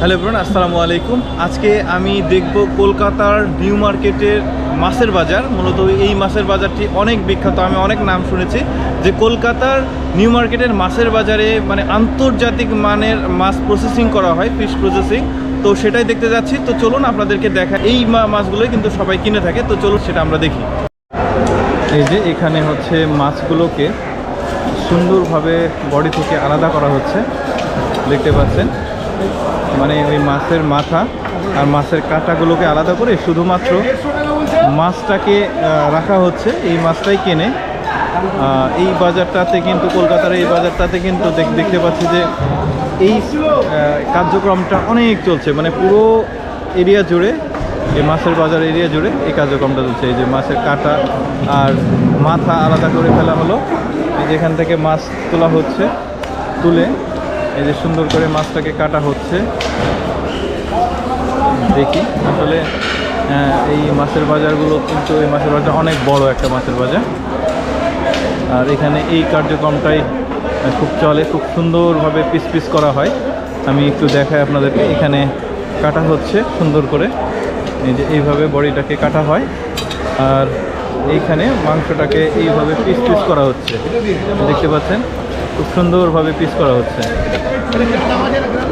Hello ব্রন আসসালামু আলাইকুম। আজকে আমি দেখব কলকাতার নিউ মার্কেটের মাছের বাজার। মূলত এই মাছের বাজারটি অনেক বিখ্যাত, আমি অনেক নাম শুনেছি যে কলকাতার নিউ মার্কেটের মাছের বাজারে মানে আন্তর্জাতিক মানের মাছ প্রসেসিং করা হয় ফিশ প্রসেসিং তো সেটাই দেখতে যাচ্ছি। তো চলুন আপনাদেরকে দেখা, এই মাছগুলোই কিন্তু সবাই কিনে থাকে। তো চলুন সেটা আমরা দেখি। এই যে এখানে হচ্ছে মাছগুলোকে সুন্দরভাবে বডি থেকে আলাদা করা হচ্ছে। দেখতে পাচ্ছেন। মানে ওই মাছের মাথা আর মাছের কাঁটাগুলোকে আলাদা করে শুধুমাত্র মাছটাকে রাখা হচ্ছে। এই মাছটাই কেনে। এই বাজারটাতে কিন্তু, কলকাতার এই বাজারটাতে কিন্তু দেখ- দেখতে পাচ্ছি যে এই কার্যক্রমটা অনেক চলছে। মানে পুরো এরিয়া জুড়ে, এই মাছের বাজার এরিয়া জুড়ে এই কার্যক্রমটা চলছে। এই যে মাছের কাঁটা আর মাথা আলাদা করে ফেলা হলো। এই যে এখান থেকে মাছ তোলা হচ্ছে, তুলে। এই যে সুন্দর করে মাছটাকে কাটা হচ্ছে। দেখি, আসলে এই মাছের বাজারগুলো কিন্তু, এই মাছের বাজার অনেক বড় একটা মাছের বাজার। আর এখানে এই কার্যক্রমটাই খুব চলে, খুব সুন্দরভাবে পিস পিস করা হয়। আমি একটু দেখাই আপনাদেরকে, এখানে কাটা হচ্ছে সুন্দর করে। এই যে এইভাবে বডিটাকে কাটা হয়। আর এইখানে মাংসটাকে এইভাবে পিস পিস করা হচ্ছে। দেখতে পাচ্ছেন? খুব সুন্দরভাবে পিস করা হচ্ছে।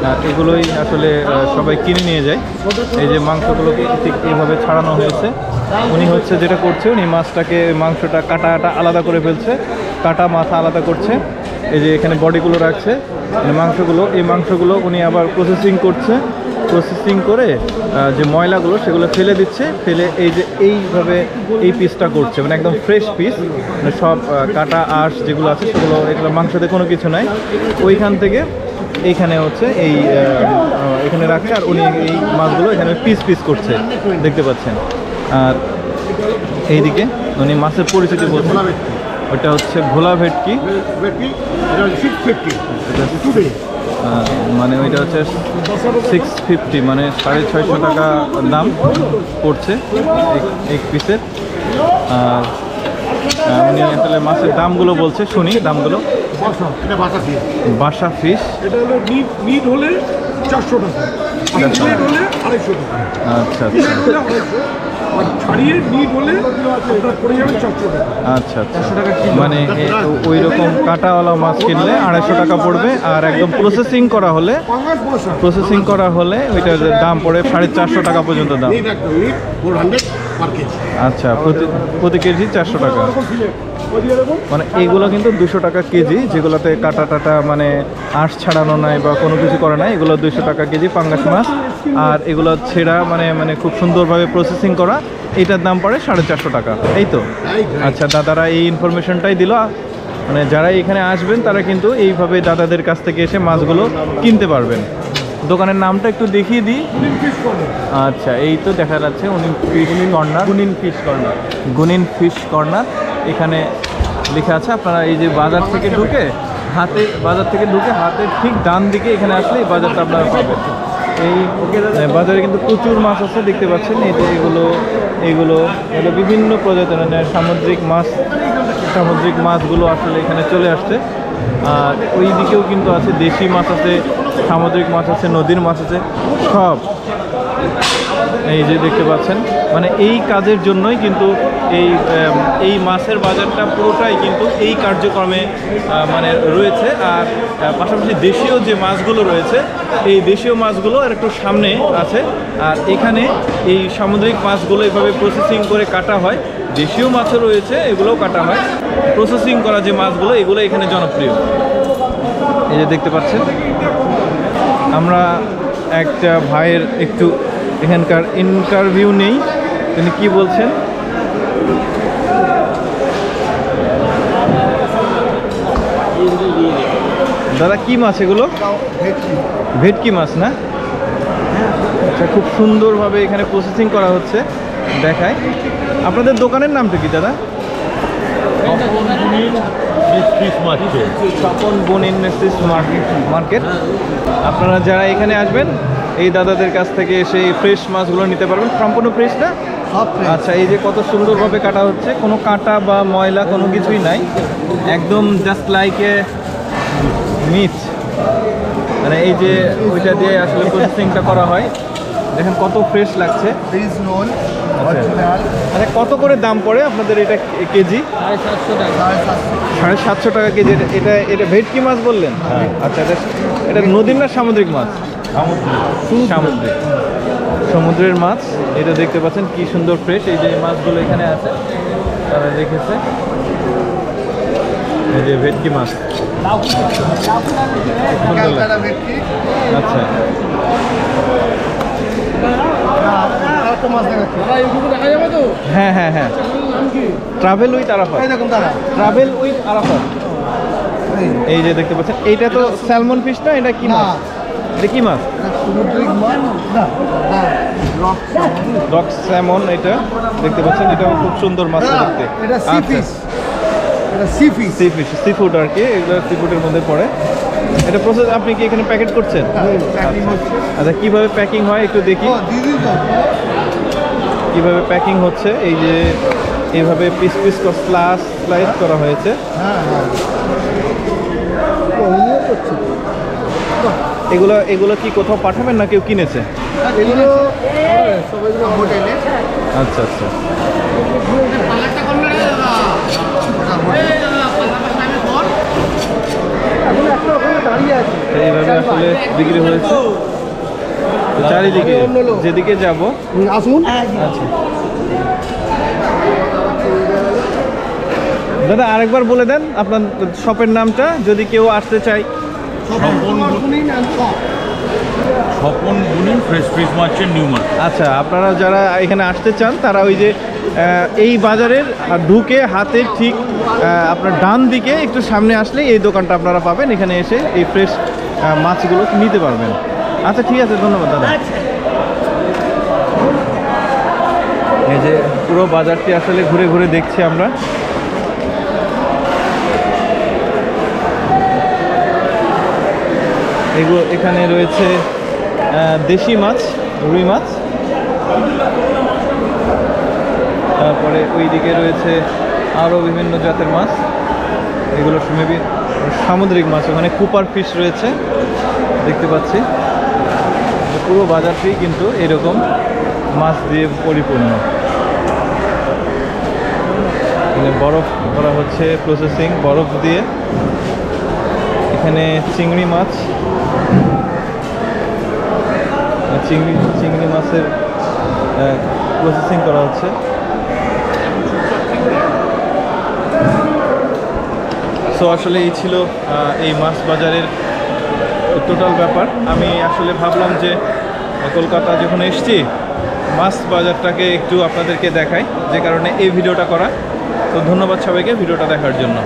আর এগুলোই আসলে সবাই কিনে নিয়ে যায়। এই যে মাংসগুলোকে ঠিক এইভাবে ছাড়ানো হয়েছে। উনি হচ্ছে যেটা করছে, উনি মাছটাকে, মাংসটা কাটাটা আলাদা করে ফেলছে। কাটা মাথা আলাদা করছে। এই যে এখানে বডিগুলো রাখছে। মানে মাংসগুলো, এই মাংসগুলো উনি আবার প্রসেসিং করছে। প্রসেসিং করে যে ময়লাগুলো সেগুলো ফেলে দিচ্ছে ফেলে এই যে এইভাবে এই পিসটা করছে মানে একদম ফ্রেশ পিস মানে সব কাটা আঁশ যেগুলো আছে সেগুলো এগুলো মাংসতে কোনো কিছু নাই। ওইখান থেকে এইখানে হচ্ছে এই এখানে রাখছে আর উনি এই মাছগুলো এখানে পিস পিস করছে দেখতে পাচ্ছেন। আর এইদিকে উনি মাছের পরিচিতি বলছেন ওটা হচ্ছে ভোলা ভেটকি। মানে ওইটা হচ্ছে সিক্স ফিফটি মানে সাড়ে ছয়শো টাকা দাম পড়ছে এক- পিসের আর উনি আসলে মাছের দামগুলো বলছে শুনি দামগুলো। বাসা ফিশ হলো চারশো টাকা। আচ্ছা। আচ্ছা মিট হলে আড়াইশো আর ছাড়িয়ে মিট হলে আপনার পড়ে যাবে চারশো টাকা আচ্ছা আচ্ছা মানে ওই রকম কাটাওয়ালা মাছ কিনলে আড়াইশো টাকা পড়বে আর একদম প্রসেসিং করা হলে প্রসেসিং করা হলে ওইটার দাম পড়ে সাড়ে চারশো টাকা পর্যন্ত দাম। আচ্ছা প্রতি প্রতি কেজি চারশো টাকা। মানে এইগুলো কিন্তু দুশো টাকা কেজি যেগুলোতে কাটা টাটা মানে আঁশ ছাড়ানো নাই বা কোনো কিছু করে নাই এগুলো দুশো টাকা কেজি পাঙ্গাস মাছ। আর এগুলো ছেঁড়া মানে মানে খুব সুন্দরভাবে প্রসেসিং করা। এটার দাম পড়ে সাড়ে চারশো টাকা। এই তো? আচ্ছা দাদারা এই ইনফরমেশনটাই দিল। মানে যারা এখানে আসবেন তারা কিন্তু এইভাবে দাদাদের কাছ থেকে এসে মাছগুলো কিনতে পারবেন। দোকানের নামটা একটু দেখিয়ে দিই। আচ্ছা এই তো দেখা যাচ্ছে উনি fish corner. Gunin fish corner. Gunin fish corner. এখানে লেখা আছে আপনারা এই যে বাজার থেকে ঢুকে হাতে বাজার থেকে ঢুকে হাতের ঠিক ডান দিকে এখানে আসলে এই বাজারটা আপনারা পাবেন। এই বাজারে কিন্তু প্রচুর মাছ আছে, দেখতে পাচ্ছেন, এই এগুলো এগুলো বিভিন্ন প্রজাতির মানে সামুদ্রিক মাছ, সামুদ্রিক মাছগুলো আসলে এখানে চলে আসছে। আর ওই দিকেও কিন্তু আছে দেশি মাছ আছে, সামুদ্রিক মাছ আছে, নদীর মাছ আছে, সব। এই যে দেখতে পাচ্ছেন মানে এই কাজের জন্যই কিন্তু এই এই মাছের বাজারটা পুরোটাই কিন্তু এই কার্যক্রমে মানে রয়েছে। আর পাশাপাশি দেশীয় যে মাছগুলো রয়েছে, এই দেশীয় মাছগুলো আর একটু সামনে আছে। আর এখানে এই সামুদ্রিক মাছগুলো এভাবে প্রসেসিং করে কাটা হয়। দেশীয় মাছও রয়েছে, এগুলোও কাটা হয়। প্রসেসিং করা যে মাছগুলো, এগুলো এখানে জনপ্রিয়। এই যে দেখতে পাচ্ছেন, আমরা একটা ভাইয়ের একটু এখানকার ইন্টারভিউ নেই। তিনি কি বলছেন? দাদা কি মাছ এগুলো? ভেটকি মাছ না? আচ্ছা খুব সুন্দরভাবে এখানে প্রসেসিং করা হচ্ছে। দেখায় আপনাদের দোকানের নামটা কি দাদা? মার্কেট। আপনারা যারা এখানে আসবেন এই দাদাদের কাছ থেকে এসে এই ফ্রেশ মাছগুলো নিতে পারবেন। সম্পূর্ণ ফ্রেশ না? আচ্ছা এই যে কত সুন্দরভাবে কাটা হচ্ছে কোনো কাটা বা ময়লা কোনো কিছুই নাই। একদম জাস্ট লাইক এ মিট মানে এই যে ওইটা দিয়ে আসলে প্রসেসিংটা করা হয়। দেখেন কত ফ্রেশ লাগছে। আচ্ছা। আচ্ছা কত করে দাম পড়ে আপনাদের এটা কেজি? সাড়ে সাতশো টাকা। কেজি। এটা- এটা এটা ভেটকি মাছ বললেন? আচ্ছা এটা এটা নদীর না সামুদ্রিক মাছ? সামুদ্রিক। সমুদ্রের মাছ এটা দেখতে পাচ্ছেন কি সুন্দর ফ্রেশ এই যে মাছগুলো এখানে আছে তারা রেখেছে। এই যে ভেটকি মাছ। আচ্ছা। হ্যাঁ হ্যাঁ হ্যাঁ। Travel with Arafat. এই ট্রাভেল উইথ আরাফাত। এই, এই যে দেখতে পাচ্ছেন এইটা তো স্যালমন ফিশ না এটা কি মাছ? এটা কি মাছ? এটা হ্যাঁ রক স্যামন এটা। দেখতে পাচ্ছেন এটাও খুব সুন্দর মাছ দেখতে। এটা সি ফিশ এটা sea fish sea fish sea food আর কি এগুলো সি ফুডের মধ্যে পড়ে। এটা প্রসেস আপনি কি এখানে প্যাকেট করছেন? আচ্ছা। কীভাবে প্যাকিং হয় একটু দেখি। কীভাবে প্যাকিং হচ্ছে এই যে এইভাবে পিস পিস স্লাস স্লাইস করা হয়েছে। হ্যাঁ হ্যাঁ। এগুলো এগুলো কি কোথাও পাঠাবেন না কেউ কিনেছে? এগুলো হোটেলে। আচ্ছা আচ্ছা। এইভাবে আসলে বিক্রি হয়েছে। চারিদিকে যেদিকে যাব। আসুন। আচ্ছা। দাদা আরেকবার বলে দেন আপনার শপের নামটা যদি কেউ আসতে চায়। Swapan Bunin fresh fridge merchant new market আচ্ছা আপনারা যারা এখানে আসতে চান তারা ওই যে এই বাজারের ঢুকে হাতের ঠিক আপনার ডান দিকে একটু সামনে আসলে এই দোকানটা আপনারা পাবেন। এখানে এসে এই ফ্রেশ মাছগুলো নিতে পারবেন। আচ্ছা ঠিক আছে ধন্যবাদ দাদা। এই যে পুরো বাজারটি আসলে ঘুরে ঘুরে দেখছি আমরা। এগুলো এখানে রয়েছে দেশি মাছ, রুই মাছ। তারপরে ওই দিকে রয়েছে আরও বিভিন্ন জাতের মাছ। এগুলো মেবি সামুদ্রিক মাছ, ওখানে কুপার ফিশ রয়েছে, দেখতে পাচ্ছি। পুরো বাজারটি কিন্তু এরকম মাছ দিয়ে পরিপূর্ণ। বরফ করা হচ্ছে প্রসেসিং বরফ দিয়ে। এখানে চিংড়ি মাছ। চিংড়ি চিংড়ি মাছের প্রসেসিং করা হচ্ছে। সো আসলে এই ছিল এই মাছ বাজারের টোটাল ব্যাপার। আমি আসলে ভাবলাম যে, কলকাতা যখন এসছি, মাছ বাজারটাকে একটু আপনাদেরকে দেখাই, যে কারণে এই ভিডিওটা করা। তো ধন্যবাদ সবাইকে ভিডিওটা দেখার জন্য।